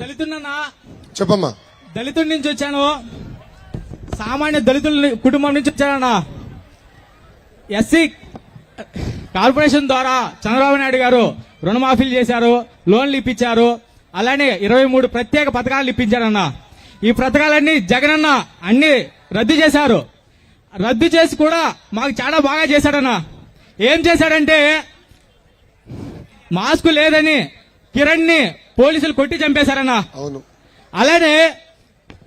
దళితున్నా చెప్పమ్మా. దళితుడి నుంచి వచ్చాను. సామాన్య దళితుల కుటుంబం నుంచి వచ్చానన్నా. ఎస్సీ కార్పొరేషన్ ద్వారా చంద్రబాబు నాయుడు గారు రుణమాఫీలు చేశారు లోన్లు ఇప్పించారు. అలానే ఇరవై మూడు ప్రత్యేక పథకాలు ఇప్పించారన్న. ఈ పథకాలన్నీ జగనన్న అన్ని రద్దు చేశారు. రద్దు చేసి కూడా మాకు చాలా బాగా చేశాడన్న. ఏం చేశాడంటే మాస్క్ లేదని కిరణ్ని పోలీసులు కొట్టి చంపేశారన్నా. అవును. అలానే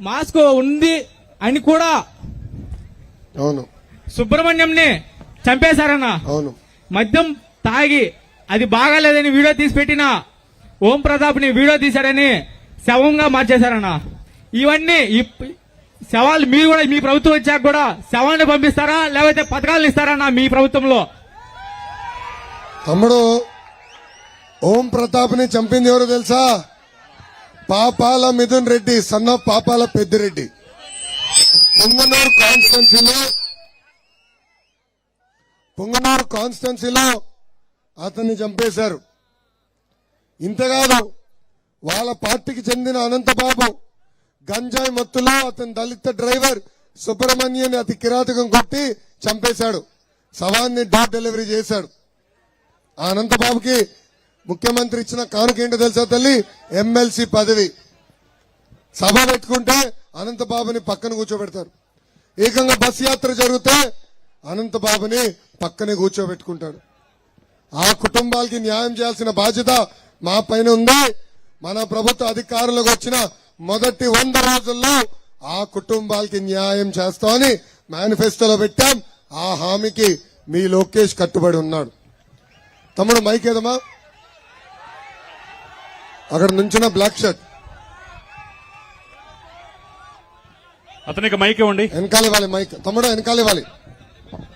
మాస్క్ ఉంది అని కూడా అవును. సుబ్రహ్మణ్యంని చంపేశారన్న. అవును. మద్యం తాగి అది బాగాలేదని వీడియో తీసి పెట్టిన ఓం ప్రతాప్ని వీడియో తీశాడని శవంగా మార్చేశారన్న. ఇవన్నీ శవాలు మీరు కూడా మీ ప్రభుత్వం వచ్చాక కూడా శవాన్ని పంపిస్తారా లేకపోతే పథకాలు ఇస్తారన్నా మీ ప్రభుత్వంలో? తమ్ముడు ఓం ప్రతాప్ని చంపింది ఎవరు తెలుసా? పాపాల మిథున్ రెడ్డి సన్న పాపాల పెద్దిరెడ్డి పొంగనూరు కాన్స్టిట్యున్సీలో పొంగనూరు కాన్స్టిట్యున్సీలో అతన్ని చంపేశారు. ఇంతకాదు వాళ్ళ పార్టీకి చెందిన అనంతబాబు గంజాయి మత్తులో అతని దళిత డ్రైవర్ సుబ్రహ్మణ్యని అతి కిరాతకం కొట్టి చంపేశాడు. శవాన్ని డోర్ డెలివరీ చేశాడు. ఆ అనంతబాబుకి ముఖ్యమంత్రి ఇచ్చిన కానుక ఏంటో తెలుసా తల్లి? ఎమ్మెల్సీ పదవి. సభ పెట్టుకుంటే అనంతబాబుని పక్కన కూర్చోబెడతారు. ఏకంగా బస్ యాత్ర జరిగితే అనంతబాబుని పక్కనే కూర్చోబెట్టుకుంటాడు ఆ కుటుంబాలకి న్యాయం చేయాల్సిన బాధ్యత మా పైన ఉంది. మన ప్రభుత్వ అధికారులకు వచ్చిన మొదటి వంద రోజుల్లో ఆ కుటుంబాలకి న్యాయం చేస్తామని మేనిఫెస్టోలో పెట్టాం. ఆ హామీకి మీ లోకేష్ కట్టుబడి ఉన్నాడు. తమ్ముడు మైకేదమ్మా అక్కడ నుంచిన బ్లాక్ షర్ట్. అతనికి మైక్ ఇవ్వండి. వెనకాల ఇవ్వాలి మైక్. తమ్ముడు వెనకాల ఇవ్వాలి.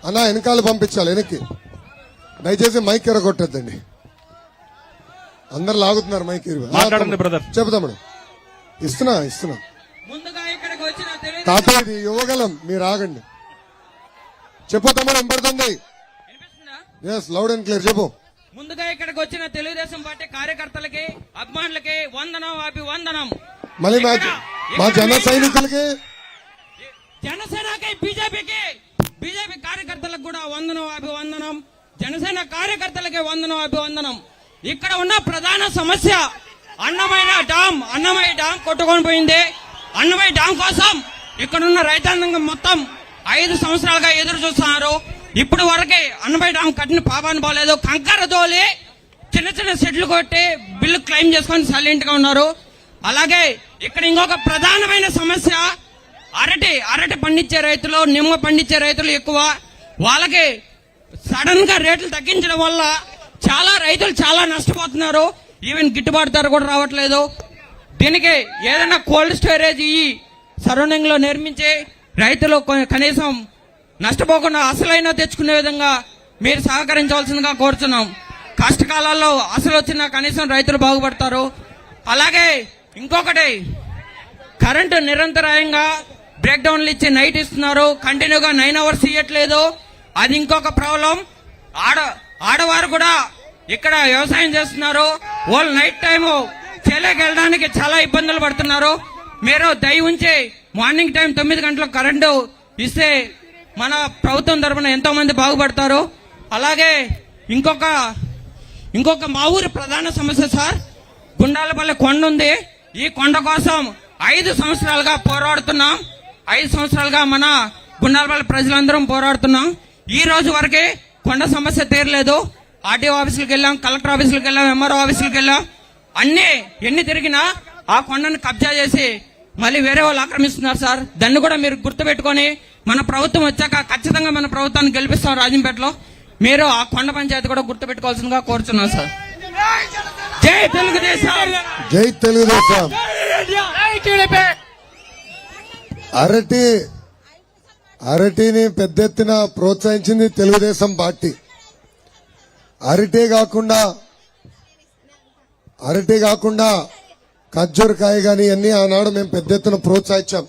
అన్న వెనకాల పంపించాలి వెనక్కి. దయచేసి మైక్ ఎరగొట్టద్దండి. అందరు లాగుతున్నారు మైక్ మాట్లాడండి. బ్రదర్. చెప్పు తమ్ముడు. ఇస్తున్నా ఇస్తున్నా. తాత ఇది యువగలం మీరు ఆగండి. చెప్పు తమ్ముడు వినిపిస్తుందా? ఎస్ లౌడ్ అండ్ క్లియర్ చెప్పు. ఇక్కడికి వచ్చిన తెలుగుదేశం పార్టీ కార్యకర్తలకి అభిమానులకి వందనం అభివందనం మళ్ళీ మా జన సైనికులకి? జనసేనకి బీజేపీకి. బీజేపీ కార్యకర్తలకు కూడా వందనం అభివందనం జనసేన కార్యకర్తలకి వందనం అభివందనం ఇక్కడ ఉన్న ప్రధాన సమస్య అన్నమయ్య డామ్ అన్నమయ్య డామ్ కొట్టుకొని పోయింది. అన్నమయ్య డామ్ కోసం ఇక్కడ ఉన్న రైతాంగం మొత్తం ఐదు సంవత్సరాలుగా ఎదురు చూస్తున్నారు. ఇప్పుడు వరకే అన్నమయ్య డామ్ కట్టిన పాపాన్ని బాగాలేదు కంకర తోలి చిన్న చిన్న సెట్లు కొట్టి బిల్లు క్లెయిమ్ చేసుకొని సైలెంట్గా ఉన్నారు. అలాగే ఇక్కడ ఇంకొక ప్రధానమైన సమస్య అరటి అరటి పండించే రైతులు నిమ్మ పండించే రైతులు ఎక్కువ. వాళ్ళకి సడన్గా రేట్లు తగ్గించడం వల్ల చాలా రైతులు చాలా నష్టపోతున్నారు. ఈవెన్ గిట్టుబాటు ధర కూడా రావట్లేదు. దీనికి ఏదైనా కోల్డ్ స్టోరేజ్ ఈ సరౌండింగ్లో నిర్మించి రైతులు కనీసం నష్టపోకుండా అసలైనా తెచ్చుకునే విధంగా మీరు సహకరించవలసిందిగా కోరుతున్నాం కష్టకాలాల్లో అసలు వచ్చిన కనీసం రైతులు బాగుపడతారు. అలాగే ఇంకొకటి కరెంటు నిరంతరాయంగా బ్రేక్ డౌన్లు ఇచ్చి నైట్ ఇస్తున్నారు. కంటిన్యూగా నైన్ అవర్స్ ఇవ్వట్లేదు అది ఇంకొక ప్రాబ్లం. ఆడ ఆడవారు కూడా ఇక్కడ వ్యవసాయం చేస్తున్నారు. వాళ్ళు నైట్ టైము చేలోకి వెళ్ళడానికి చాలా ఇబ్బందులు పడుతున్నారు. మీరు దయ ఉంచి మార్నింగ్ టైం తొమ్మిది గంటలకు కరెంటు ఇస్తే మన ప్రభుత్వం తరఫున ఎంతో మంది బాగుపడతారు అలాగే ఇంకొక ఇంకొక మా ఊరి ప్రధాన సమస్య సార్ గుండాలపల్లి కొండ ఉంది. ఈ కొండ కోసం ఐదు సంవత్సరాలుగా పోరాడుతున్నాం. ఐదు సంవత్సరాలుగా మన గుండాలపల్లి ప్రజలందరం పోరాడుతున్నాం. ఈ రోజు వరకే కొండ సమస్య తీరలేదు. ఆర్టీఓ ఆఫీసులకు వెళ్ళాం కలెక్టర్ ఆఫీసులకు వెళ్ళాం ఎంఆర్ఓ ఆఫీసులకు వెళ్ళాం. అన్ని ఎన్ని తిరిగినా ఆ కొండను కబ్జా చేసి మళ్ళీ వేరే వాళ్ళు ఆక్రమిస్తున్నారు సార్. దాన్ని కూడా మీరు గుర్తుపెట్టుకొని మన ప్రభుత్వం వచ్చాక ఖచ్చితంగా మన ప్రభుత్వాన్ని గెలిపిస్తాం రాజంపేటలో. మీరు ఆ కొండ పంచాయతీ కూడా గుర్తుపెట్టుకోవాల్సిందిగా కోరుతున్నాం సార్. జై తెలుగుదేశం! జై తెలుగుదేశం! అరటి అరటిని పెద్ద ఎత్తున ప్రోత్సహించింది తెలుగుదేశం పార్టీ. అరటే కాకుండా అరటి కాకుండా ఖర్జూరకాయ గాని అన్ని ఆనాడు మేము పెద్ద ఎత్తున ప్రోత్సహించాం.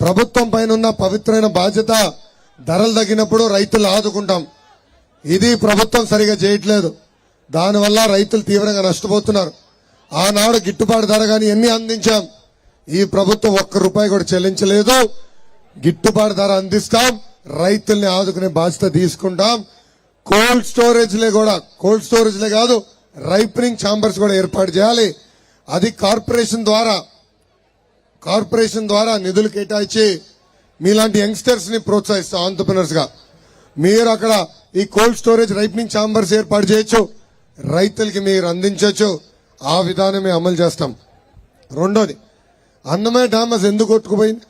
ప్రభుత్వం పైన ఉన్న పవిత్రమైన బాధ్యత ధరలు తగ్గినప్పుడు రైతులు ఆదుకుంటాం. ఇది ప్రభుత్వం సరిగా చేయట్లేదు. దానివల్ల రైతులు తీవ్రంగా నష్టపోతున్నారు. ఆనాడు గిట్టుబాటు ధర కానీ ఎన్ని అందించాం? ఈ ప్రభుత్వం ఒక్క రూపాయి కూడా చెల్లించలేదు. గిట్టుబాటు ధర అందిస్తాం. రైతుల్ని ఆదుకునే బాధ్యత తీసుకుంటాం. కోల్డ్ స్టోరేజ్లే కూడా కోల్డ్ స్టోరేజ్లే కాదు రైపనింగ్ ఛాంబర్స్ కూడా ఏర్పాటు చేయాలి. అది కార్పొరేషన్ ద్వారా కార్పొరేషన్ ద్వారా నిధులు కేటాయించి మీలాంటి యంగ్స్టర్స్ని ప్రోత్సహిస్తాం ఆంటర్ప్రినర్స్గా. మీరు అక్కడ ఈ కోల్డ్ స్టోరేజ్ రైపనింగ్ ఛాంబర్స్ ఏర్పాటు చేయొచ్చు. రైతులకి మీరు అందించవచ్చు ఆ విధానమే అమలు చేస్తాం. రెండోది అన్నమయ్య డామస్ ఎందుకు కొట్టుకుపోయింది?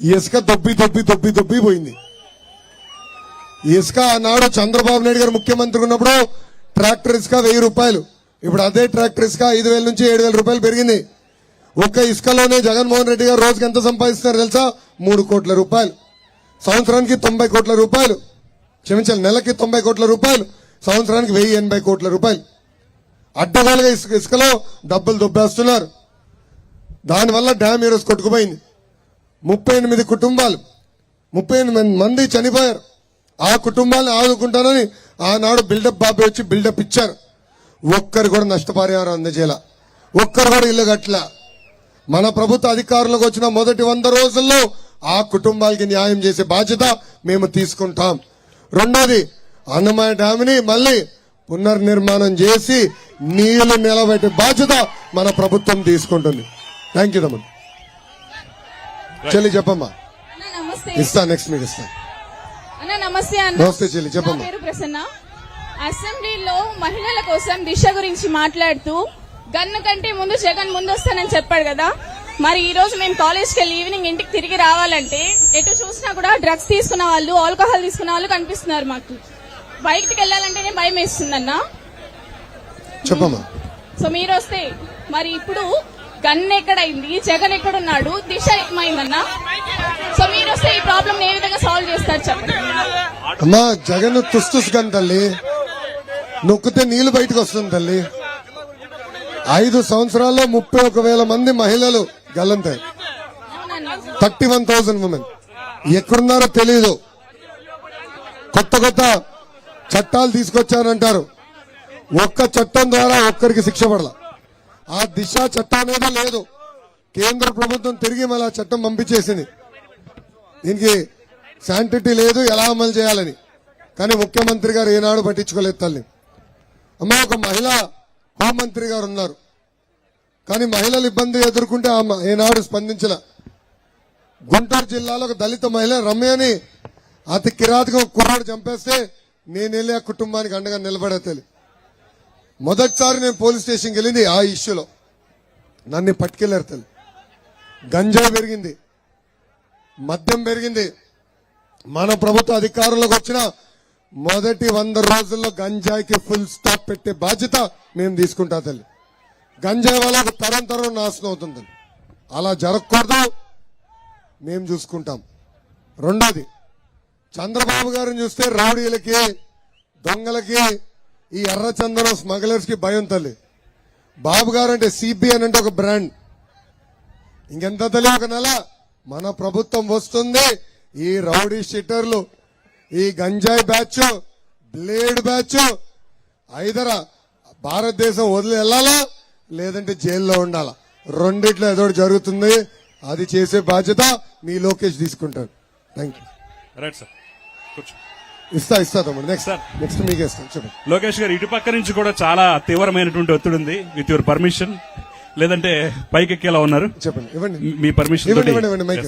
ఇసుక దొబ్బి దొబ్బి దొబ్బి దొబ్బి పోయింది. ఇసుక ఆనాడు చంద్రబాబు నాయుడు గారు ముఖ్యమంత్రి ఉన్నప్పుడు ట్రాక్టర్ ఇసుక వెయ్యి రూపాయలు. ఇప్పుడు అదే ట్రాక్టర్ ఇసుక ఐదు వేల నుంచి ఏడు వేల రూపాయలు పెరిగింది. ఒక్క ఇసుకలోనే జగన్మోహన్ రెడ్డి గారు రోజుకి ఎంత సంపాదిస్తున్నారు తెలుసా? మూడు కోట్ల రూపాయలు. సంవత్సరానికి తొంభై కోట్ల రూపాయలు. క్షమించాలి నెలకి తొంభై కోట్ల రూపాయలు. సంవత్సరానికి వెయ్యి ఎనభై కోట్ల రూపాయలు. అడ్డగాలుగా ఇసుక ఇసుకలో డబ్బులు దొబ్బేస్తున్నారు. దానివల్ల డ్యామ్ ఈరోజు కొట్టుకుపోయింది. ముప్పై ఎనిమిది కుటుంబాలు ముప్పై ఎనిమిది మంది చనిపోయారు. ఆ కుటుంబాలను ఆదుకుంటానని ఆనాడు బిల్డప్ బాబు వచ్చి బిల్డప్ ఇచ్చారు. ఒక్కరు కూడా నష్టపరిహారం అందజేయాల. ఒక్కరు కూడా ఇల్లు కట్టలే. మన ప్రభుత్వ అధికారంలోకి వచ్చిన మొదటి వంద రోజుల్లో ఆ కుటుంబాలకి న్యాయం చేసే బాధ్యత మేము తీసుకుంటాం. రెండోది అన్నమయ్య డ్యామ్ని మళ్ళీ పునర్నిర్మాణం చేసి నీళ్ళు నిలబెట్టే బాధ్యత మన ప్రభుత్వం తీసుకుంటుంది. థ్యాంక్ యూ తమ్ముడు చెల్లి చెప్పమ్మా. ఇస్తా నెక్స్ట్ మీకు ఇస్తా. నమస్తే నమస్తే చెల్లి చెప్పమ్మా. అసెంబ్లీలో మహిళల కోసం దిశ గురించి మాట్లాడుతూ గన్ను కంటే ముందు జగన్ ముందు వస్తానని చెప్పాడు కదా. మరి ఈ రోజు మేము కాలేజ్కి వెళ్ళి ఈవినింగ్ ఇంటికి తిరిగి రావాలంటే ఎటు చూసినా కూడా డ్రగ్స్ తీసుకున్న వాళ్ళు ఆల్కహాల్ తీసుకున్న వాళ్ళు కనిపిస్తున్నారు మాకు. బయటికి వెళ్ళాలంటేనే భయం వేస్తుందన్న. చెప్పమ్మా. సో మీరు వస్తే మరి ఇప్పుడు గన్ ఎక్కడైంది జగన్ ఎక్కడున్నాడు దిశ ఏమైందన్న? సో మీరు వస్తే ఈ ప్రాబ్లమ్ ఏ విధంగా సాల్వ్ చేస్తారు చెప్పండి. జగన్ తుస్తుస్ గన్ తల్లి. నొక్కితే నీళ్ళు బయటకు వస్తుంది తల్లి. ఐదు సంవత్సరాల్లో ముప్పై ఒక వేల మంది మహిళలు గల్లంతాయి థర్టీ వన్ థౌసండ్ ఉమెన్ ఎక్కడున్నారో తెలియదు కొత్త కొత్త చట్టాలు తీసుకొచ్చారంటారు ఒక్క చట్టం ద్వారా ఒక్కరికి శిక్ష పడల. ఆ దిశ చట్టం అనేది లేదు. కేంద్ర ప్రభుత్వం తిరిగి మళ్ళీ ఆ చట్టం పంపించేసింది. దీనికి శాంటిటీ లేదు ఎలా అమలు చేయాలని. కానీ ముఖ్యమంత్రి గారు ఏనాడు పట్టించుకోలేదు తల్లి. అమ్మ ఒక మహిళ హోంమంత్రి గారు ఉన్నారు. కానీ మహిళలు ఇబ్బంది ఎదుర్కొంటే ఆమె ఏనాడు స్పందించలే. గుంటూరు జిల్లాలో ఒక దళిత మహిళ రమ్యని అతి కిరాతగా కుర్రాడు చంపేస్తే నేను వెళ్ళి ఆ కుటుంబానికి అండగా నిలబడే తల్లి మొదటిసారి నేను పోలీస్ స్టేషన్కి వెళ్ళింది ఆ ఇష్యూలో. నన్ను పట్టుకెళ్ళారు. తల్లి గంజా పెరిగింది. మద్యం పెరిగింది. మన ప్రభుత్వ అధికారంలోకి వచ్చిన మొదటి వంద రోజుల్లో గంజాయికి ఫుల్ స్టాప్ పెట్టే బాధ్యత మేము తీసుకుంటా తల్లి. గంజాయి వాళ్ళకు తరం తరం నాశనం అవుతుంది అలా జరగకూడదు. మేము చూసుకుంటాం. రెండోది చంద్రబాబు గారిని చూస్తే రౌడీలకి దొంగలకి ఈ ఎర్రచందనం స్మగ్లర్స్కి భయం తల్లి. బాబు గారు అంటే సిబిఎన్ అంటే ఒక బ్రాండ్ ఇంకెంత తల్లి ఒక నెల మన ప్రభుత్వం వస్తుంది. ఈ రౌడీ షీటర్లు ఈ గంజాయి బ్యాచ్ బ్లేడ్ బ్యాచ్ ఐదర భారతదేశం వదిలి వెళ్ళాలా? లేదంటే జైల్లో ఉండాలా? రెండిట్లో ఏదో జరుగుతుంది. అది చేసే బాధ్యత మీ లోకేష్ తీసుకుంటాడు. థ్యాంక్ యూ రైట్ సార్ ఇస్తా ఇస్తా తమ్ముడు. Next sir. నెక్స్ట్ మీకే ఇస్తాను. చెప్పండి. లోకేష్ గారు ఇటుపక్క నుంచి కూడా చాలా తీవ్రమైనటువంటి ఒత్తిడి ఉంది. విత్ యువర్ పర్మిషన్ లేదంటే పైకి ఎక్కేలా ఉన్నారు? చెప్పండి. ఇవ్వండి. మీ పర్మిషన్ ఇవ్వండి ఇవ్వండి మైక్